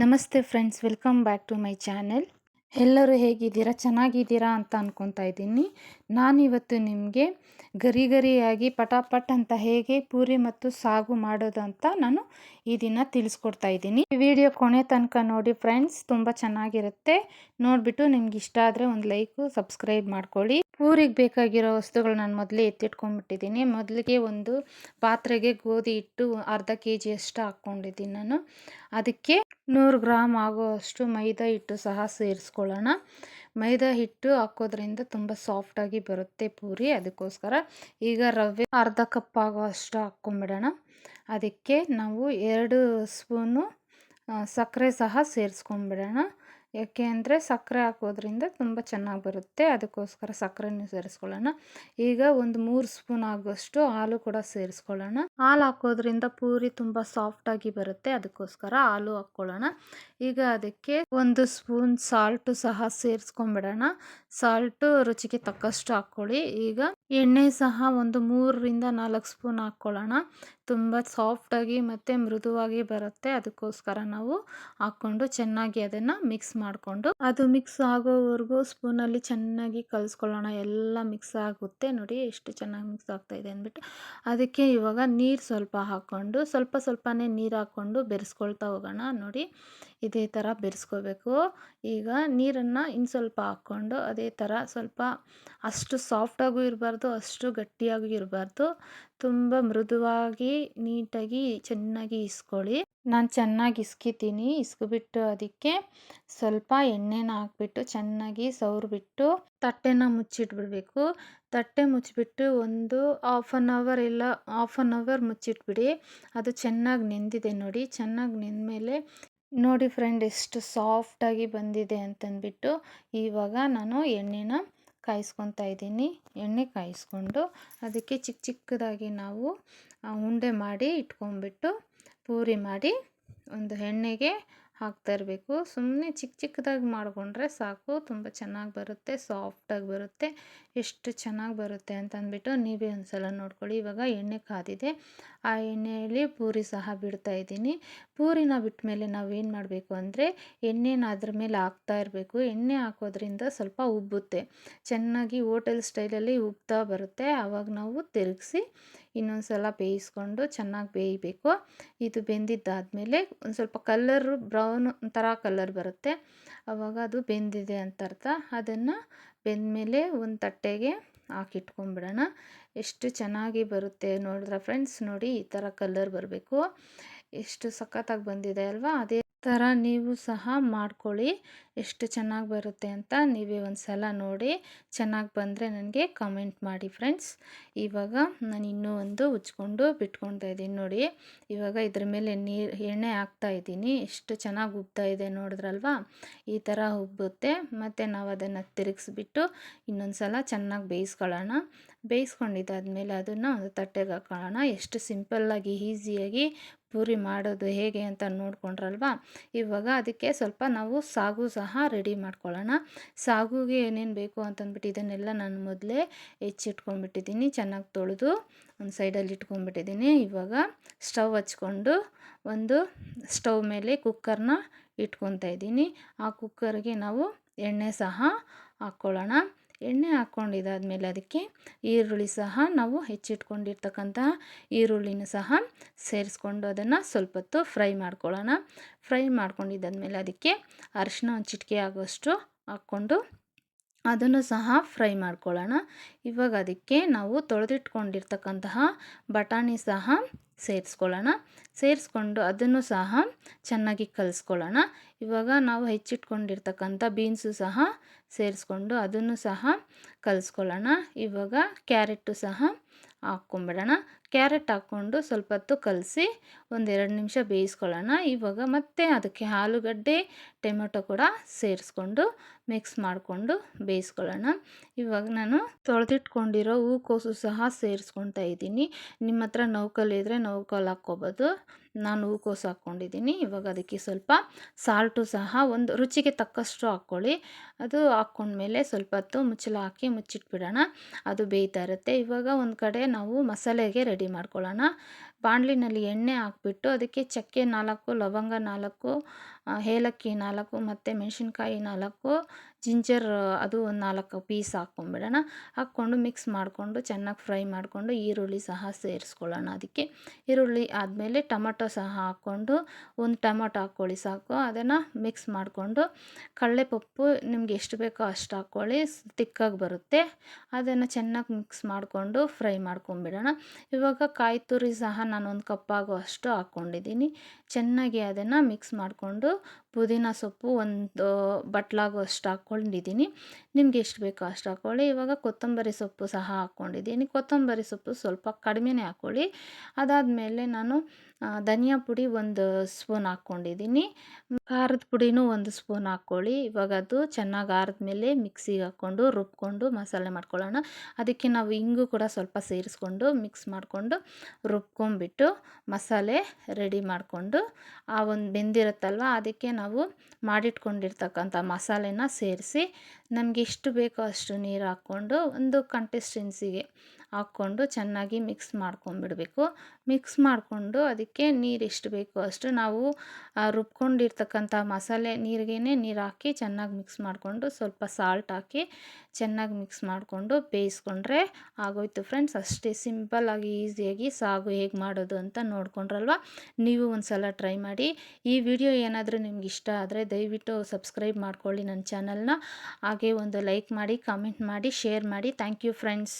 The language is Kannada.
ನಮಸ್ತೆ friends, welcome back to my channel. ಎಲ್ಲರೂ ಹೇಗಿದ್ದೀರಾ? ಚೆನ್ನಾಗಿದ್ದೀರಾ ಅಂತ ಅನ್ಕೊತಾ ಇದ್ದೀನಿ. ನಾನಿವತ್ತು ನಿಮಗೆ ಗರಿ ಗರಿಯಾಗಿ ಪಟಾಪಟ್ ಅಂತ ಹೇಗೆ ಪೂರಿ ಮತ್ತು ಸಾಗು ಮಾಡೋದು ಅಂತ ನಾನು ಈ ದಿನ ತಿಳಿಸ್ಕೊಡ್ತಾ ಇದ್ದೀನಿ. ಈ ವಿಡಿಯೋ ಕೊನೆ ತನಕ ನೋಡಿ ಫ್ರೆಂಡ್ಸ್, ತುಂಬ ಚೆನ್ನಾಗಿರುತ್ತೆ. ನೋಡಿಬಿಟ್ಟು ನಿಮ್ಗೆ ಇಷ್ಟ ಆದರೆ ಒಂದು ಲೈಕು, ಸಬ್ಸ್ಕ್ರೈಬ್ ಮಾಡ್ಕೊಳ್ಳಿ. ಪೂರಿಗೆ ಬೇಕಾಗಿರೋ ವಸ್ತುಗಳು ನಾನು ಮೊದಲೇ ಎತ್ತಿಟ್ಕೊಂಡ್ಬಿಟ್ಟಿದ್ದೀನಿ. ಮೊದಲಿಗೆ ಒಂದು ಪಾತ್ರೆಗೆ ಗೋಧಿ ಹಿಟ್ಟು ಅರ್ಧ ಕೆ ಜಿಯಷ್ಟು ಹಾಕ್ಕೊಂಡಿದ್ದೀನಿ ನಾನು. ಅದಕ್ಕೆ ನೂರು ಗ್ರಾಮ್ ಆಗುವಷ್ಟು ಮೈದಾ ಹಿಟ್ಟು ಸಹ ಸೇರಿಸ್ಕೊಳ್ಳೋಣ. ಮೈದಾ ಹಿಟ್ಟು ಹಾಕೋದ್ರಿಂದ ತುಂಬ ಸಾಫ್ಟಾಗಿ ಬರುತ್ತೆ ಪೂರಿ, ಅದಕ್ಕೋಸ್ಕರ ಈಗ ರವೆ ಅರ್ಧ ಕಪ್ ಆಗುವಷ್ಟು ಹಾಕ್ಕೊಂಬಿಡೋಣ. ಅದಕ್ಕೆ ನಾವು ಎರಡು ಸ್ಪೂನು ಸಕ್ಕರೆ ಸಹ ಸೇರಿಸ್ಕೊಂಬಿಡೋಣ. ಯಾಕೆ ಅಂದರೆ ಸಕ್ಕರೆ ಹಾಕೋದ್ರಿಂದ ತುಂಬ ಚೆನ್ನಾಗಿ ಬರುತ್ತೆ. ಅದಕ್ಕೋಸ್ಕರ ಸಕ್ಕರೆನೂ ಸೇರಿಸ್ಕೊಳ್ಳೋಣ. ಈಗ ಒಂದು ಮೂರು ಸ್ಪೂನ್ ಆಗೋಷ್ಟು ಹಾಲು ಕೂಡ ಸೇರಿಸ್ಕೊಳ್ಳೋಣ. ಹಾಲು ಹಾಕೋದ್ರಿಂದ ಪೂರಿ ತುಂಬ ಸಾಫ್ಟಾಗಿ ಬರುತ್ತೆ. ಅದಕ್ಕೋಸ್ಕರ ಹಾಲು ಹಾಕ್ಕೊಳ್ಳೋಣ. ಈಗ ಅದಕ್ಕೆ ಒಂದು ಸ್ಪೂನ್ ಸಾಲ್ಟು ಸಹ ಸೇರಿಸ್ಕೊಂಬಿಡೋಣ ಸಾಲ್ಟು ರುಚಿಗೆ ತಕ್ಕಷ್ಟು ಹಾಕ್ಕೊಳ್ಳಿ. ಈಗ ಎಣ್ಣೆ ಸಹ ಒಂದು ಮೂರರಿಂದ ನಾಲ್ಕು ಸ್ಪೂನ್ ಹಾಕ್ಕೊಳ್ಳೋಣ. ತುಂಬ ಸಾಫ್ಟಾಗಿ ಮತ್ತು ಮೃದುವಾಗಿ ಬರುತ್ತೆ. ಅದಕ್ಕೋಸ್ಕರ ನಾವು ಹಾಕ್ಕೊಂಡು ಚೆನ್ನಾಗಿ ಅದನ್ನು ಮಿಕ್ಸ್ ಮಾಡಿಕೊಂಡು, ಅದು ಮಿಕ್ಸ್ ಆಗೋವರೆಗೂ ಸ್ಪೂನಲ್ಲಿ ಚೆನ್ನಾಗಿ ಕಲಿಸ್ಕೊಳ್ಳೋಣ. ಎಲ್ಲ ಮಿಕ್ಸ್ ಆಗುತ್ತೆ. ನೋಡಿ ಎಷ್ಟು ಚೆನ್ನಾಗಿ ಮಿಕ್ಸ್ ಆಗ್ತಾ ಇದೆ ಅಂದ್ಬಿಟ್ಟು. ಅದಕ್ಕೆ ಇವಾಗ ನೀರು ಸ್ವಲ್ಪ ಹಾಕ್ಕೊಂಡು, ಸ್ವಲ್ಪ ಸ್ವಲ್ಪನೇ ನೀರು ಹಾಕ್ಕೊಂಡು ಬೆರೆಸ್ಕೊಳ್ತಾ ಹೋಗೋಣ. ನೋಡಿ ಇದೇ ಥರ ಬೆರೆಸ್ಕೋಬೇಕು. ಈಗ ನೀರನ್ನು ಇನ್ನು ಸ್ವಲ್ಪ ಹಾಕ್ಕೊಂಡು, ಅದೇ ಥರ ಸ್ವಲ್ಪ ಅಷ್ಟು ಸಾಫ್ಟಾಗೂ ಇರಬಾರ್ದು, ಅಷ್ಟು ಗಟ್ಟಿಯಾಗೂ ಇರಬಾರ್ದು. ತುಂಬ ಮೃದುವಾಗಿ ನೀಟಾಗಿ ಚೆನ್ನಾಗಿ ಇಸ್ಕೊಳ್ಳಿ. ನಾನು ಚೆನ್ನಾಗಿ ಇಸ್ಕಿತೀನಿ. ಇಸ್ಕೊಬಿಟ್ಟು ಅದಕ್ಕೆ ಸ್ವಲ್ಪ ಎಣ್ಣೆನ ಹಾಕ್ಬಿಟ್ಟು ಚೆನ್ನಾಗಿ ಸವ್ರಿಬಿಟ್ಟು ತಟ್ಟೆನ ಮುಚ್ಚಿಟ್ಬಿಡಬೇಕು. ತಟ್ಟೆ ಮುಚ್ಚಿಬಿಟ್ಟು ಒಂದು ಹಾಫ್ ಆನ್ ಅವರ್ ಇಲ್ಲ ಹಾಫ್ ಆನ್ ಅವರ್ ಮುಚ್ಚಿಟ್ಬಿಡಿ. ಅದು ಚೆನ್ನಾಗಿ ನೆಂದಿದೆ ನೋಡಿ. ಚೆನ್ನಾಗಿ ನೆಂದ ಮೇಲೆ ನೋಡಿ ಫ್ರೆಂಡ್ ಎಷ್ಟು ಸಾಫ್ಟಾಗಿ ಬಂದಿದೆ ಅಂತಂದ್ಬಿಟ್ಟು ಇವಾಗ ನಾನು ಎಣ್ಣೆನ ಕಾಯಿಸ್ಕೊತಾ ಇದ್ದೀನಿ. ಎಣ್ಣೆ ಕಾಯಿಸ್ಕೊಂಡು ಅದಕ್ಕೆ ಚಿಕ್ಕ ಚಿಕ್ಕದಾಗಿ ನಾವು ಉಂಡೆ ಮಾಡಿ ಇಟ್ಕೊಂಡ್ಬಿಟ್ಟು ಪೂರಿ ಮಾಡಿ ಒಂದು ಎಣ್ಣೆಗೆ ಹಾಕ್ತಾ ಇರಬೇಕು. ಸುಮ್ಮನೆ ಚಿಕ್ಕ ಚಿಕ್ಕದಾಗಿ ಮಾಡಿಕೊಂಡ್ರೆ ಸಾಕು. ತುಂಬ ಚೆನ್ನಾಗಿ ಬರುತ್ತೆ ಸಾಫ್ಟಾಗಿ ಬರುತ್ತೆ. ಎಷ್ಟು ಚೆನ್ನಾಗಿ ಬರುತ್ತೆ ಅಂತ ಅಂದ್ಬಿಟ್ಟು ನೀವೇ ಒಂದು ಸಲ ನೋಡ್ಕೊಳ್ಳಿ. ಇವಾಗ ಎಣ್ಣೆ ಕಾದಿದೆ. ಆ ಎಣ್ಣೆಯಲ್ಲಿ ಪೂರಿ ಸಹ ಬಿಡ್ತಾ ಇದ್ದೀನಿ. ಪೂರಿನ ಬಿಟ್ಟ ಮೇಲೆ ನಾವೇನು ಮಾಡಬೇಕು ಅಂದರೆ ಎಣ್ಣೆನ ಅದ್ರ ಮೇಲೆ ಹಾಕ್ತಾ ಇರಬೇಕು. ಎಣ್ಣೆ ಹಾಕೋದ್ರಿಂದ ಸ್ವಲ್ಪ ಉಬ್ಬುತ್ತೆ. ಚೆನ್ನಾಗಿ ಹೋಟೆಲ್ ಸ್ಟೈಲಲ್ಲಿ ಉಬ್ತಾ ಬರುತ್ತೆ. ಆವಾಗ ನಾವು ತಿರುಗಿಸಿ ಇನ್ನೊಂದು ಸಲ ಬೇಯಿಸ್ಕೊಂಡು ಚೆನ್ನಾಗಿ ಬೇಯಬೇಕು. ಇದು ಬೆಂದಿದ್ದಾದಮೇಲೆ ಒಂದು ಸ್ವಲ್ಪ ಕಲ್ಲರು ಬ್ರೌನ್ ಥರ ಕಲರ್ ಬರುತ್ತೆ. ಆವಾಗ ಅದು ಬೆಂದಿದೆ ಅಂತ ಅರ್ಥ. ಅದನ್ನು ಬೆಂದಮೇಲೆ ಒಂದು ತಟ್ಟೆಗೆ ಹಾಕಿಟ್ಕೊಂಬಿಡೋಣ ಎಷ್ಟು ಚೆನ್ನಾಗಿ ಬರುತ್ತೆ ನೋಡಿದ್ರೆ ಫ್ರೆಂಡ್ಸ್ ನೋಡಿ ಈ ಥರ ಕಲರ್ ಬರಬೇಕು. ಎಷ್ಟು ಸಖತ್ತಾಗಿ ಬಂದಿದೆ ಅಲ್ವಾ? ಅದೇ ಥರ ನೀವು ಸಹ ಮಾಡ್ಕೊಳ್ಳಿ. ಎಷ್ಟು ಚೆನ್ನಾಗಿ ಬರುತ್ತೆ ಅಂತ ನೀವೇ ಒಂದು ಸಲ ನೋಡಿ. ಚೆನ್ನಾಗಿ ಬಂದರೆ ನನಗೆ ಕಮೆಂಟ್ ಮಾಡಿ ಫ್ರೆಂಡ್ಸ್. ಇವಾಗ ನಾನು ಇನ್ನೂ ಒಂದು ಉಚ್ಕೊಂಡು ಬಿಟ್ಕೊಳ್ತಾ ಇದ್ದೀನಿ ನೋಡಿ. ಇವಾಗ ಇದ್ರ ಮೇಲೆ ನೀರು, ಎಣ್ಣೆ ಹಾಕ್ತಾ ಇದ್ದೀನಿ. ಎಷ್ಟು ಚೆನ್ನಾಗಿ ಉಬ್ತಾ ಇದೆ ನೋಡಿದ್ರಲ್ವಾ ಈ ಥರ ಉಬ್ಬುತ್ತೆ ಮತ್ತು ನಾವು ಅದನ್ನು ತಿರುಗಿಸ್ಬಿಟ್ಟು ಇನ್ನೊಂದು ಸಲ ಚೆನ್ನಾಗಿ ಬೇಯಿಸ್ಕೊಳ್ಳೋಣ. ಬೇಯಿಸ್ಕೊಂಡಿದ್ದಾದ್ಮೇಲೆ ಅದನ್ನು ಒಂದು ತಟ್ಟೆಗೆ ಹಾಕೊಳ್ಳೋಣ. ಎಷ್ಟು ಸಿಂಪಲ್ಲಾಗಿ, ಈಸಿಯಾಗಿ ಪೂರಿ ಮಾಡೋದು ಹೇಗೆ ಅಂತ ನೋಡ್ಕೊಂಡ್ರಲ್ವಾ? ಇವಾಗ ಅದಕ್ಕೆ ಸ್ವಲ್ಪ ನಾವು ಸಾಗು ಸಹ ರೆಡಿ ಮಾಡ್ಕೊಳ್ಳೋಣ. ಸಾಗುಗೆ ಏನೇನು ಬೇಕು ಅಂತಂದ್ಬಿಟ್ಟು ಇದನ್ನೆಲ್ಲ ನಾನು ಮೊದಲೇ ಹೆಚ್ಚಿಟ್ಕೊಂಡ್ಬಿಟ್ಟಿದ್ದೀನಿ. ಚೆನ್ನಾಗಿ ತೊಳೆದು ಒಂದು ಸೈಡಲ್ಲಿ ಇಟ್ಕೊಂಡ್ಬಿಟ್ಟಿದ್ದೀನಿ. ಇವಾಗ ಸ್ಟವ್ ಹಚ್ಕೊಂಡು ಒಂದು ಸ್ಟವ್ ಮೇಲೆ ಕುಕ್ಕರ್ನ ಇಟ್ಕೊತಾ ಇದ್ದೀನಿ. ಆ ಕುಕ್ಕರ್ಗೆ ನಾವು ಎಣ್ಣೆ ಸಹ ಹಾಕ್ಕೊಳ್ಳೋಣ. ಎಣ್ಣೆ ಹಾಕ್ಕೊಂಡಿದ್ದಾದ್ಮೇಲೆ ಅದಕ್ಕೆ ಈರುಳ್ಳಿ ಸಹ ನಾವು ಹೆಚ್ಚಿಟ್ಕೊಂಡಿರ್ತಕ್ಕಂತಹ ಈರುಳ್ಳಿನ ಸಹ ಸೇರಿಸ್ಕೊಂಡು ಅದನ್ನು ಸ್ವಲ್ಪ ಹೊತ್ತು ಫ್ರೈ ಮಾಡ್ಕೊಳ್ಳೋಣ. ಫ್ರೈ ಮಾಡ್ಕೊಂಡಿದ್ದಾದ್ಮೇಲೆ ಅದಕ್ಕೆ ಅರಿಶಿನ ಒಂದು ಚಿಟಿಕೆ ಆಗೋಷ್ಟು ಹಾಕ್ಕೊಂಡು ಅದನ್ನು ಸಹ ಫ್ರೈ ಮಾಡ್ಕೊಳ್ಳೋಣ. ಇವಾಗ ಅದಕ್ಕೆ ನಾವು ತೊಳೆದಿಟ್ಕೊಂಡಿರ್ತಕ್ಕಂತಹ ಬಟಾಣಿ ಸಹ ಸೇರಿಸ್ಕೊಳ್ಳೋಣ. ಸೇರಿಸ್ಕೊಂಡು ಅದನ್ನು ಸಹ ಚೆನ್ನಾಗಿ ಕಲಿಸ್ಕೊಳ್ಳೋಣ. ಇವಾಗ ನಾವು ಹೆಚ್ಚಿಟ್ಕೊಂಡಿರ್ತಕ್ಕಂಥ ಬೀನ್ಸು ಸಹ ಸೇರಿಸ್ಕೊಂಡು ಅದನ್ನು ಸಹ ಕಲಿಸ್ಕೊಳ್ಳೋಣ. ಇವಾಗ ಕ್ಯಾರೆಟು ಸಹ ಹಾಕ್ಕೊಂಬಿಡೋಣ. ಕ್ಯಾರೆಟ್ ಹಾಕ್ಕೊಂಡು ಸ್ವಲ್ಪ ಹೊತ್ತು ಕಲಸಿ ಒಂದೆರಡು ನಿಮಿಷ ಬೇಯಿಸ್ಕೊಳ್ಳೋಣ. ಇವಾಗ ಮತ್ತೆ ಅದಕ್ಕೆ ಆಲೂಗಡ್ಡೆ, ಟೊಮೆಟೊ ಕೂಡ ಸೇರಿಸ್ಕೊಂಡು ಮಿಕ್ಸ್ ಮಾಡಿಕೊಂಡು ಬೇಯಿಸ್ಕೊಳ್ಳೋಣ. ಇವಾಗ ನಾನು ತೊಳೆದಿಟ್ಕೊಂಡಿರೋ ಹೂಕೋಸು ಸಹ ಸೇರಿಸ್ಕೊತಾ ಇದ್ದೀನಿ. ನಿಮ್ಮ ಹತ್ರ ನೌಕಲ್ಲಿ ಇದ್ದರೆ ನೌಕಲ್ ಹಾಕ್ಕೋಬೋದು. ನಾನು ಹೂಕೋಸು ಹಾಕ್ಕೊಂಡಿದ್ದೀನಿ. ಇವಾಗ ಅದಕ್ಕೆ ಸ್ವಲ್ಪ ಸಾಲ್ಟು ಸಹ ಒಂದು ರುಚಿಗೆ ತಕ್ಕಷ್ಟು ಹಾಕ್ಕೊಳ್ಳಿ. ಅದು ಹಾಕ್ಕೊಂಡ್ಮೇಲೆ ಸ್ವಲ್ಪ ಹೊತ್ತು ಮುಚ್ಚಳ ಹಾಕಿ ಮುಚ್ಚಿಟ್ಬಿಡೋಣ. ಅದು ಬೇಯ್ತಾ ಇರುತ್ತೆ. ಇವಾಗ ಒಂದು ಕಡೆ ನಾವು ಮಸಾಲೆಗೆ ರೆಡಿ ಮಾಡ್ಕೊಳ್ಳೋಣ ಬಾಣಲಿನಲ್ಲಿ ಎಣ್ಣೆ ಹಾಕ್ಬಿಟ್ಟು ಅದಕ್ಕೆ ಚಕ್ಕೆ ನಾಲ್ಕು, ಲವಂಗ ನಾಲ್ಕು ಏಲಕ್ಕಿ ನಾಲ್ಕು ಮತ್ತು ಮೆಣಸಿನ್ಕಾಯಿ ನಾಲ್ಕು, ಜಿಂಜರ್ ಅದು ಒಂದು ನಾಲ್ಕು ಪೀಸ್ ಹಾಕ್ಕೊಂಬಿಡೋಣ. ಹಾಕ್ಕೊಂಡು ಮಿಕ್ಸ್ ಮಾಡಿಕೊಂಡು ಚೆನ್ನಾಗಿ ಫ್ರೈ ಮಾಡಿಕೊಂಡು ಈರುಳ್ಳಿ ಸಹ ಸೇರಿಸ್ಕೊಳ್ಳೋಣ ಅದಕ್ಕೆ. ಈರುಳ್ಳಿ ಆದಮೇಲೆ ಟೊಮೊಟೊ ಸಹ ಹಾಕ್ಕೊಂಡು ಒಂದು ಟೊಮೊಟೊ ಹಾಕ್ಕೊಳ್ಳಿ ಸಾಕು. ಅದನ್ನು ಮಿಕ್ಸ್ ಮಾಡಿಕೊಂಡು ಕಡಲೆಪಪ್ಪು ನಿಮ್ಗೆ ಎಷ್ಟು ಬೇಕೋ ಅಷ್ಟು ಹಾಕ್ಕೊಳ್ಳಿ, ತಿಕ್ಕಾಗಿ ಬರುತ್ತೆ. ಅದನ್ನು ಚೆನ್ನಾಗಿ ಮಿಕ್ಸ್ ಮಾಡಿಕೊಂಡು ಫ್ರೈ ಮಾಡ್ಕೊಂಬಿಡೋಣ. ಇವಾಗ ಕಾಯಿ ತುರಿ ಸಹ ನಾನು ಒಂದು ಕಪ್ ಅಷ್ಟು ಹಾಕ್ಕೊಂಡಿದ್ದೀನಿ. ಚೆನ್ನಾಗಿ ಅದನ್ನು ಮಿಕ್ಸ್ ಮಾಡಿಕೊಂಡು ಪುದೀನ ಸೊಪ್ಪು ಒಂದು ಬಟ್ಲಾಗು ಅಷ್ಟು ಹಾಕ್ಕೊಂಡಿದ್ದೀನಿ. ನಿಮ್ಗೆ ಎಷ್ಟು ಬೇಕೋ ಅಷ್ಟು ಹಾಕ್ಕೊಳ್ಳಿ ಇವಾಗ ಕೊತ್ತಂಬರಿ ಸೊಪ್ಪು ಸಹ ಹಾಕ್ಕೊಂಡಿದ್ದೀನಿ. ಕೊತ್ತಂಬರಿ ಸೊಪ್ಪು ಸ್ವಲ್ಪ ಕಡಿಮೆನೇ ಹಾಕ್ಕೊಳ್ಳಿ ಅದಾದಮೇಲೆ ನಾನು ಧನಿಯಾ ಪುಡಿ ಒಂದು ಸ್ಪೂನ್ ಹಾಕ್ಕೊಂಡಿದ್ದೀನಿ. ಖಾರದ ಪುಡಿನೂ ಒಂದು ಸ್ಪೂನ್ ಹಾಕ್ಕೊಳ್ಳಿ ಇವಾಗ ಅದು ಚೆನ್ನಾಗಿ ಆರಿದ್ಮೇಲೆ ಮಿಕ್ಸಿಗೆ ಹಾಕ್ಕೊಂಡು ರುಬ್ಕೊಂಡು ಮಸಾಲೆ ಮಾಡ್ಕೊಳ್ಳೋಣ. ಅದಕ್ಕೆ ನಾವು ಇಂಗು ಕೂಡ ಸ್ವಲ್ಪ ಸೇರಿಸ್ಕೊಂಡು ಮಿಕ್ಸ್ ಮಾಡಿಕೊಂಡು ರುಬ್ಕೊಂಬಿಟ್ಟು ಮಸಾಲೆ ರೆಡಿ ಮಾಡಿಕೊಂಡು ಆ ಒಂದು ಬೆಂದಿರುತ್ತಲ್ವ, ಅದಕ್ಕೆ ನಾವು ಮಾಡಿಟ್ಕೊಂಡಿರ್ತಕ್ಕಂಥ ಮಸಾಲೆನ ಸೇರಿಸಿ ನಮಗೆ ಎಷ್ಟು ಬೇಕೋ ಅಷ್ಟು ನೀರು ಹಾಕ್ಕೊಂಡು ಒಂದು ಕನ್ಸಿಸ್ಟೆನ್ಸಿಗೆ ಹಾಕ್ಕೊಂಡು ಚೆನ್ನಾಗಿ ಮಿಕ್ಸ್ ಮಾಡ್ಕೊಂಬಿಡಬೇಕು ಮಿಕ್ಸ್ ಮಾಡಿಕೊಂಡು ಅದಕ್ಕೆ ನೀರು ಎಷ್ಟು ಬೇಕು ಅಷ್ಟು ನಾವು ರುಬ್ಕೊಂಡಿರ್ತಕ್ಕಂಥ ಮಸಾಲೆ ನೀರಿಗೇ ನೀರು ಹಾಕಿ ಚೆನ್ನಾಗಿ ಮಿಕ್ಸ್ ಮಾಡಿಕೊಂಡು ಸ್ವಲ್ಪ ಸಾಲ್ಟ್ ಹಾಕಿ ಚೆನ್ನಾಗಿ ಮಿಕ್ಸ್ ಮಾಡಿಕೊಂಡು ಬೇಯಿಸ್ಕೊಂಡ್ರೆ ಆಗೋಯ್ತು ಫ್ರೆಂಡ್ಸ್ ಅಷ್ಟೇ ಸಿಂಪಲ್ಲಾಗಿ ಈಸಿಯಾಗಿ ಸಾಗು ಹೇಗೆ ಮಾಡೋದು ಅಂತ ನೋಡ್ಕೊಂಡ್ರಲ್ವ? ನೀವು ಒಂದು ಸಲ ಟ್ರೈ ಮಾಡಿ. ಈ ವಿಡಿಯೋ ಏನಾದರೂ ನಿಮ್ಗೆ ಇಷ್ಟ ಆದರೆ ದಯವಿಟ್ಟು ಸಬ್ಸ್ಕ್ರೈಬ್ ಮಾಡ್ಕೊಳ್ಳಿ ನನ್ನ ಚಾನಲ್ನ ಹಾಗೆ ಒಂದು ಲೈಕ್ ಮಾಡಿ ಕಾಮೆಂಟ್ ಮಾಡಿ ಶೇರ್ ಮಾಡಿ. Thank you friends